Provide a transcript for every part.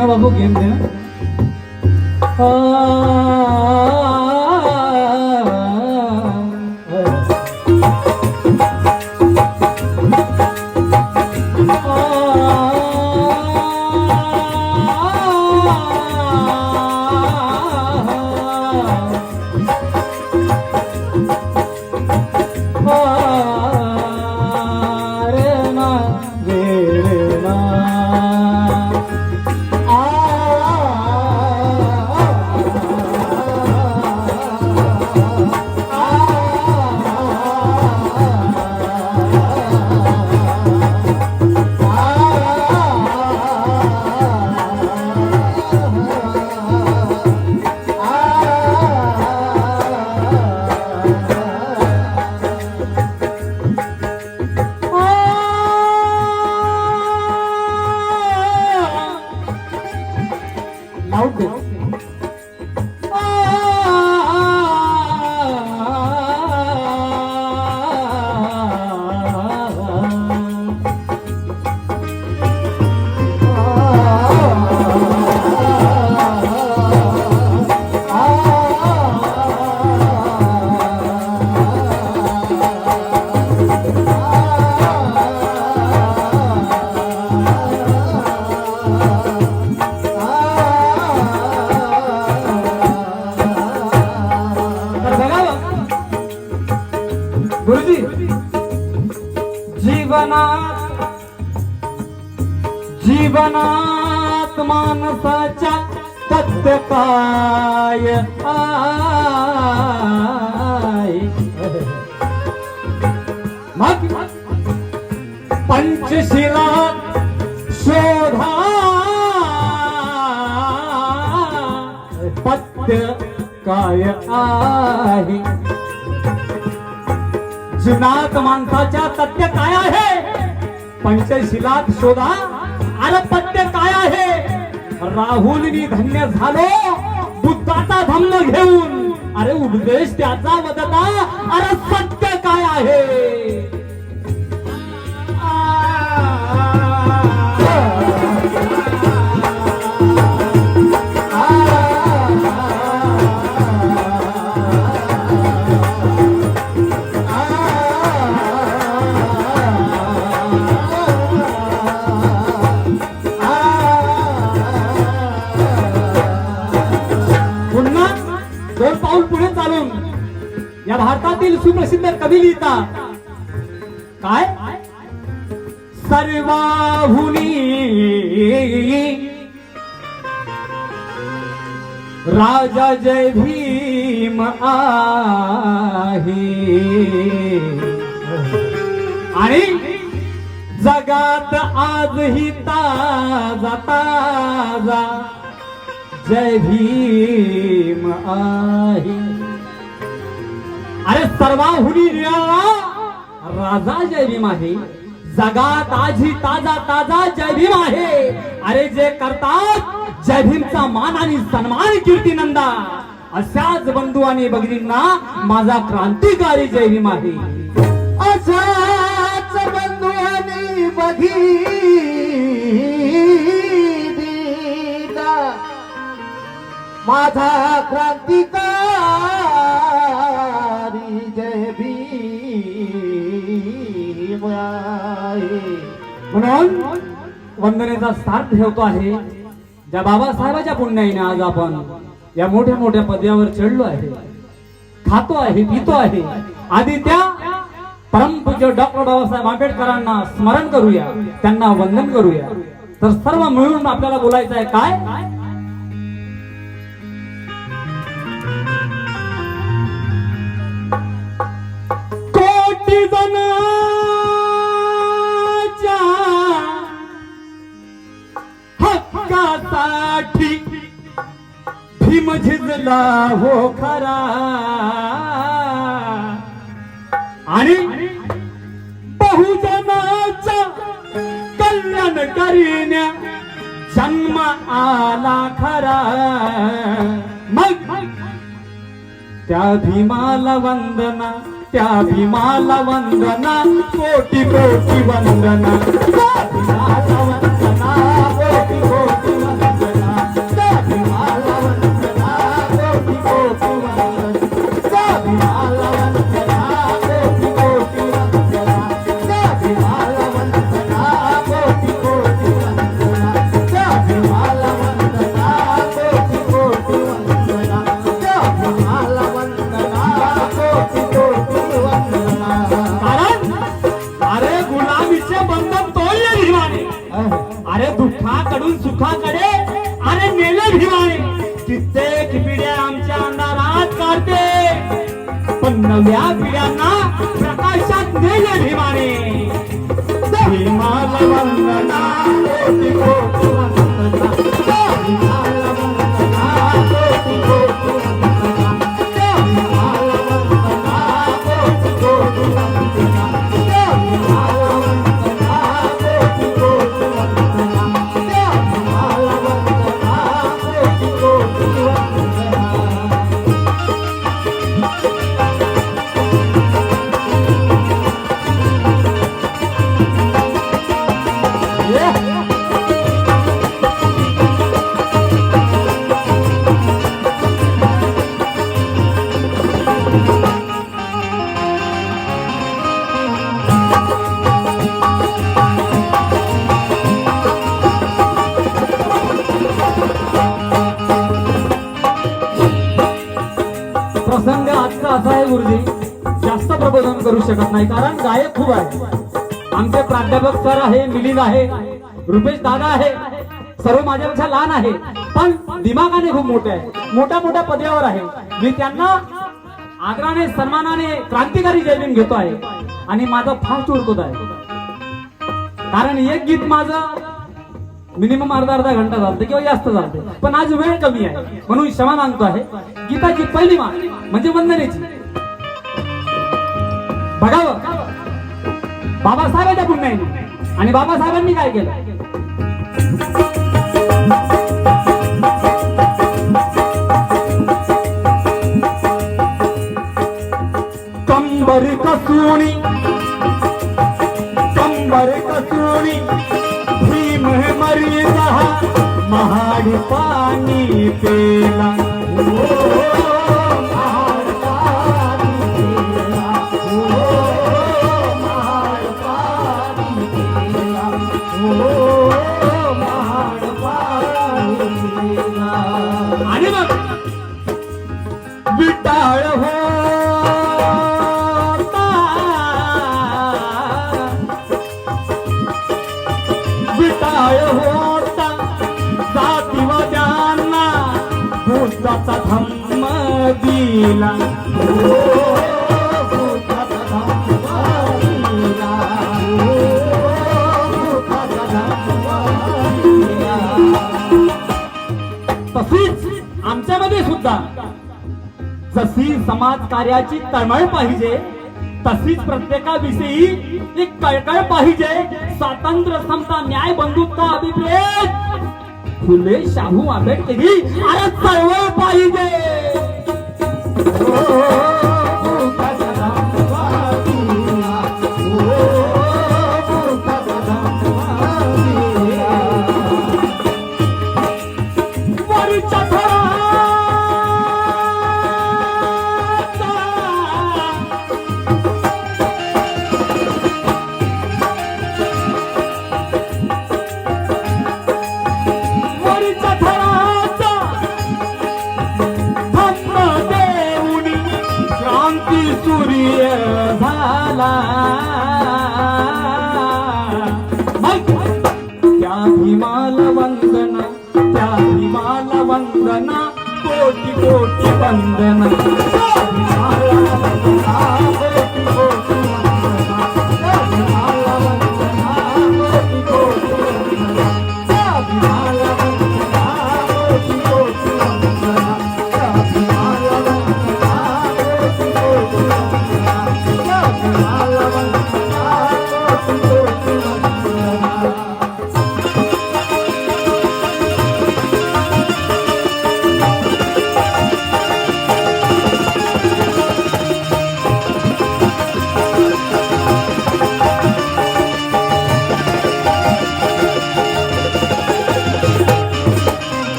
দেনা বাবু গেম দেনা আ जीवनात जीवनात माणसाच्या सत्य काय मग पंचशिला शोधा. पत्य काय आहे? जीवनात माणसाच्या तथ्य काय आहे? पंचशिलात शोधा. अरे पत्य काय आहे? राहुलनी धन्य झालो बुद्धाचा धम्म घेऊन. अरे उपदेश त्याचा वदता. अरे भारतातील सुप्रसिद्ध कवी लिहिता काय? सर्वाहुनी राजा जय भीम आहे. आणि जगात आजही ताजा ताजा जय भीम आहे. अरे सर्वाहुनी निराळा राजा जय भीम आहे. जगात ताजी ताजा ताजा जय भीम आहे. अरे जे करतात जय भीमचा मान आणि सन्मान कीर्तीनंदा. अशाच बंधू आणि भगिनींना माझा क्रांतिकारी जय भीम आहे. अशाच बंधू आणि भगिनीला माझा क्रांतिकारी वंदनेचा स्थान ठेवतो आहे. ज्या बाबासाहेबाच्या पुण्याईने आज आपण या मोठ्या मोठ्या पदव्यावर चढलो आहे खातो आहे पितो आहे. आधी त्या परमपूज्य डॉक्टर बाबासाहेब आंबेडकरांना स्मरण करूया त्यांना वंदन करूया. तर सर्व मिळून आपल्याला बोलायचं आहे काय? कोटी जणांच्या साठी भीम झिजला हो खरा. आणि बहुजनाचा कल्याण करीन्या जन्म आला खरा. मग त्या भीमाला त्या वंदना वंदना त्या भीमाला वंदना कोटी कोटी वंदना. नव्या पिढ्यांना प्रकाशात नेले भीमाने. भीमाला वंदना. करू शकत नाही. कारण गायक खूप आहे आमचे प्राध्यापक सर आहे मिलिंद आहे रुपेश दादा आहे सर्व माझ्यापेक्षा लहान आहे. पण दिमागाने खूप मोठे आहे मोठ्या मोठ्या पदव्यावर आहे. मी त्यांना आदराने सन्मानाने क्रांतिकारी जयबीन घेतो आहे. आणि माझा फास्ट उरकत आहे. कारण एक गीत माझं मिनिमम अर्धा अर्धा घंटा चालते किंवा जास्त चालते. पण आज वेळ कमी आहे. म्हणून क्षमा मागतो आहे. गीताची पहिली मान म्हणजे वंदनेची. बघावं. बाबासाहेबांच्या पुण्याने. आणि बाबासाहेबांनी काय केलं? कंबर कसुणी कंबर कसुणी भीम मरी महाड पाणी पेला. भूताचा धम्म दिला. तशीच आमच्यामध्ये सुद्धा जशी समाज कार्याची तळमळ पाहिजे तशीच प्रत्येकाविषयी एक कळकळ पाहिजे. स्वातंत्र्य समता न्याय बंधुत्व अभिप्रेत. फुले शाहू आंबेडकरी अरे चळवळ पाहिजे. भीमाला वंदना कोटी कोटी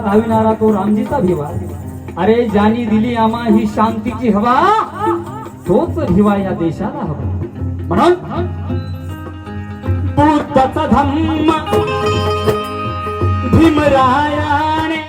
धाविणारा तो रामजीचा भिवा अरे ज्यानी दिली आम्हा ही शांतीची हवा तोच भिवा या देशाला हवा. म्हणून बुद्धाचा धम्म भीमरायाने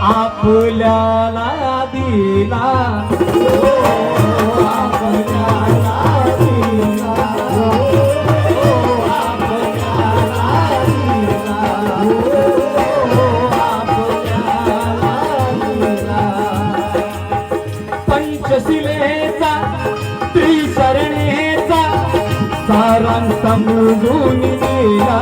आपल्याला दिला. समजून गेला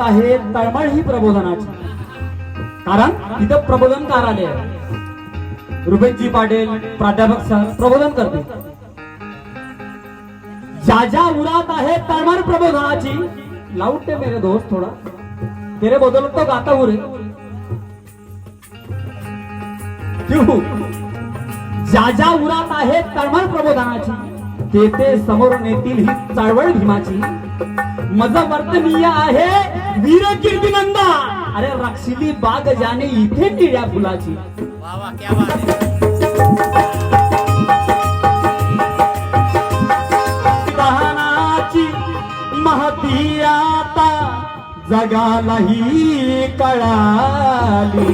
आहे तळमळ ही प्रबोधनाची. कारण तिथं प्रबोधनकार आले. रुपेशजी पाटील प्राध्यापक सर प्रबोधन करते ज्या ज्या उरात आहे तळमळ प्रबोधनाची लाऊट मेरे दोस्त थोडा. तेरे बदल तो गाता उरे. क्यों? ज्या ज्या उरात आहे तळमळ प्रबोधनाची ते ते समोर नेतील ही चळवळ भीमाची. मज वर्तनीय आहे वीर कीर्तिनंदा. अरे रक्षिली बाग जाने इथे निळ्या फुलाची. वा वा क्या बात. जगालाही कळाली.